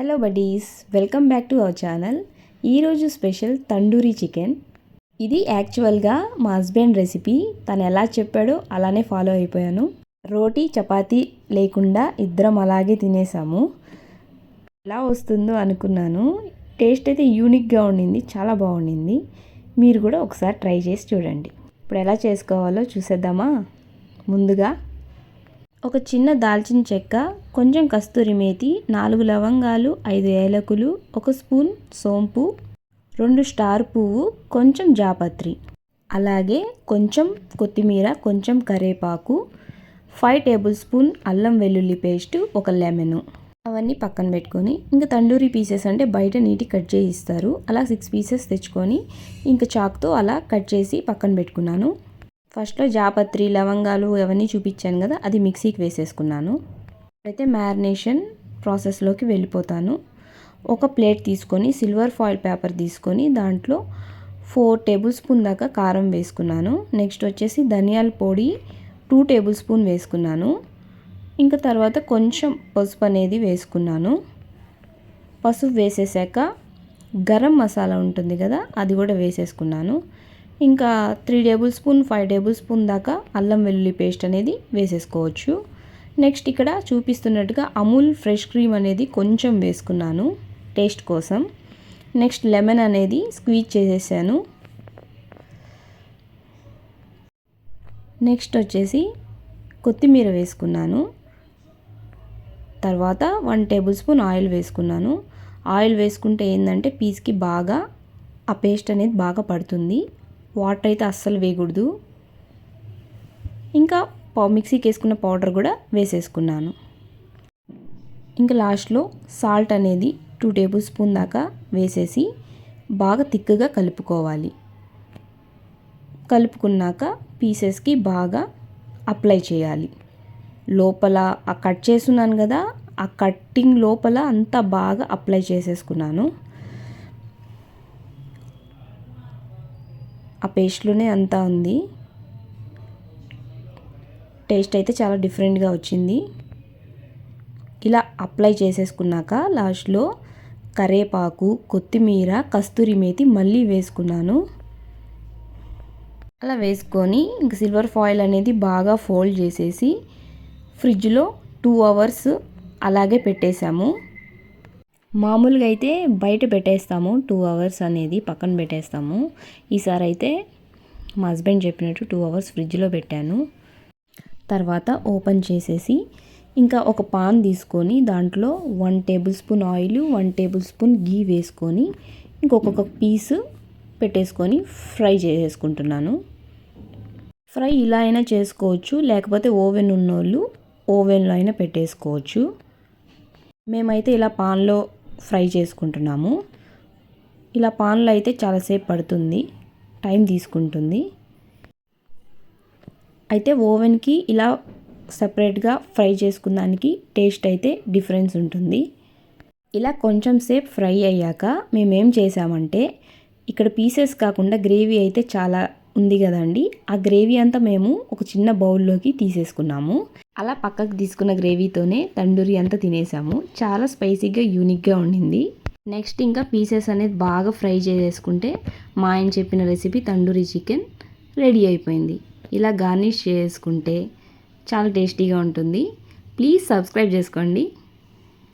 Hello buddies welcome back to our channel ఈరోజు special tandoori chicken ఇది యాక్చువల్గా మా హస్బెండ్ రెసిపీ తను ఎలా చెప్పాడో అలానే ఫాలో అయిపోయాను. రోటీ చపాతీ లేకుండా ఇద్దరం అలాగే తినేసాము. ఎలా వస్తుందో అనుకున్నాను. టేస్ట్ అయితే యూనిక్గా ఉండింది. చాలా బాగుండింది. మీరు కూడా ఒకసారి ట్రై చేసి చూడండి. ఇప్పుడు ఎలా చేసుకోవాలో చూసేద్దామా? ముందుగా ఒక చిన్న దాల్చిన చెక్క కొంచెం కస్తూరి మేతి నాలుగు లవంగాలు ఐదు ఏలకులు ఒక స్పూన్ సోంపు రెండు స్టార్ పువ్వు కొంచెం జాపత్రి. అలాగే కొంచెం కొత్తిమీర కొంచెం కరేపాకు ఫైవ్ టేబుల్ స్పూన్ అల్లం వెల్లుల్లి పేస్ట్ ఒక లెమను. అవన్నీ పక్కన పెట్టుకొని ఇంకా తండూరి పీసెస్ అంటే బయట నీటి కట్ చేసి ఇస్తారు అలా సిక్స్ పీసెస్ తెచ్చుకొని ఇంకా చాక్తో అలా కట్ చేసి పక్కన పెట్టుకున్నాను. ఫస్ట్లో జాపత్రి లవంగాలు అవన్నీ చూపించాను కదా అది మిక్సీకి వేసేసుకున్నాను. అయితే మ్యారినేషన్ ప్రాసెస్లోకి వెళ్ళిపోతాను. ఒక ప్లేట్ తీసుకొని సిల్వర్ ఫాయిల్ పేపర్ తీసుకొని దాంట్లో ఫోర్ టేబుల్ స్పూన్ దాకా కారం వేసుకున్నాను. నెక్స్ట్ వచ్చేసి ధనియాల పొడి టూ టేబుల్ స్పూన్ వేసుకున్నాను. ఇంకా తర్వాత కొంచెం పసుపు అనేది వేసుకున్నాను. పసుపు వేసేసాక గరం మసాలా ఉంటుంది కదా అది కూడా వేసేసుకున్నాను. ఇంకా three tablespoon five tablespoon దాకా అల్లం వెల్లుల్లి పేస్ట్ అనేది వేసేసుకోవచ్చు. నెక్స్ట్ ఇక్కడ చూపిస్తున్నట్టుగా అమూల్ ఫ్రెష్ క్రీమ్ అనేది కొంచెం వేసుకున్నాను టేస్ట్ కోసం. నెక్స్ట్ లెమన్ అనేది స్క్వీజ్ చేసేసాను. నెక్స్ట్ వచ్చేసి కొత్తిమీర వేసుకున్నాను. తర్వాత వన్ టేబుల్ స్పూన్ ఆయిల్ వేసుకున్నాను. ఆయిల్ వేసుకుంటే ఏంటంటే పీస్కి బాగా ఆ పేస్ట్ అనేది బాగా పడుతుంది. వాటర్ అయితే అస్సలు వేయకూడదు. ఇంకా మిక్సీకి వేసుకున్న పౌడర్ కూడా వేసేసుకున్నాను. ఇంకా లాస్ట్లో సాల్ట్ అనేది టూ టేబుల్ స్పూన్ దాకా వేసేసి బాగా తిక్కుగా కలుపుకోవాలి. కలుపుకున్నాక పీసెస్కి బాగా అప్లై చేయాలి. లోపల ఆ కట్ చేస్తున్నాను కదా ఆ కట్టింగ్ లోపల అంతా బాగా అప్లై చేసేసుకున్నాను. ఆ పేస్ట్లోనే అంతా ఉంది. టేస్ట్ అయితే చాలా డిఫరెంట్గా వచ్చింది. ఇలా అప్లై చేసేసుకున్నాక లాస్ట్లో కరేపాకు కొత్తిమీర కస్తూరి మేతి మళ్ళీ వేసుకున్నాను. అలా వేసుకొని ఇంక సిల్వర్ ఫాయిల్ అనేది బాగా ఫోల్డ్ చేసేసి ఫ్రిడ్జ్లో టూ అవర్స్ అలాగే పెట్టేశాము. మామూలుగా అయితే బయట పెట్టేస్తాము. టూ అవర్స్ అనేది పక్కన పెట్టేస్తాము. ఈసారి అయితే మా హస్బెండ్ చెప్పినట్టు టూ అవర్స్ ఫ్రిడ్జ్లో పెట్టాను. తర్వాత ఓపెన్ చేసేసి ఇంకా ఒక పాన్ తీసుకొని దాంట్లో one tablespoon oil one tablespoon ghee వేసుకొని ఇంకొక పీస్ పెట్టేసుకొని ఫ్రై చేసేసుకుంటున్నాను. ఫ్రై ఇలా అయినా చేసుకోవచ్చు. లేకపోతే ఓవెన్ ఉన్నోళ్ళు ఓవెన్లో అయినా పెట్టేసుకోవచ్చు. మేమైతే ఇలా పాన్లో ఫ్రై చేసుకుంటున్నాము. ఇలా పాన్లో అయితే చాలాసేపు పడుతుంది. టైం తీసుకుంటుంది. అయితే ఓవెన్కి ఇలా సపరేట్గా ఫ్రై చేసుకున్నానికి టేస్ట్ అయితే డిఫరెన్స్ ఉంటుంది. ఇలా కొంచెం సేపు ఫ్రై అయ్యాక మేమేం చేసామంటే ఇక్కడ పీసెస్ కాకుండా గ్రేవీ అయితే చాలా ఉంది కదండి. ఆ గ్రేవీ అంతా మేము ఒక చిన్న బౌల్లోకి తీసేసుకున్నాము. అలా పక్కకు తీసుకున్న గ్రేవీతోనే తండూరి అంతా తినేసాము. చాలా స్పైసీగా యూనిక్గా ఉండింది. నెక్స్ట్ ఇంకా పీసెస్ అనేది బాగా ఫ్రై చేసేసుకుంటే మా ఆయన చెప్పిన రెసిపీ తండూరి చికెన్ రెడీ అయిపోయింది. ఇలా గార్నిష్ చేసుకుంటే చాలా టేస్టీగా ఉంటుంది. ప్లీజ్ సబ్స్క్రైబ్ చేసుకోండి.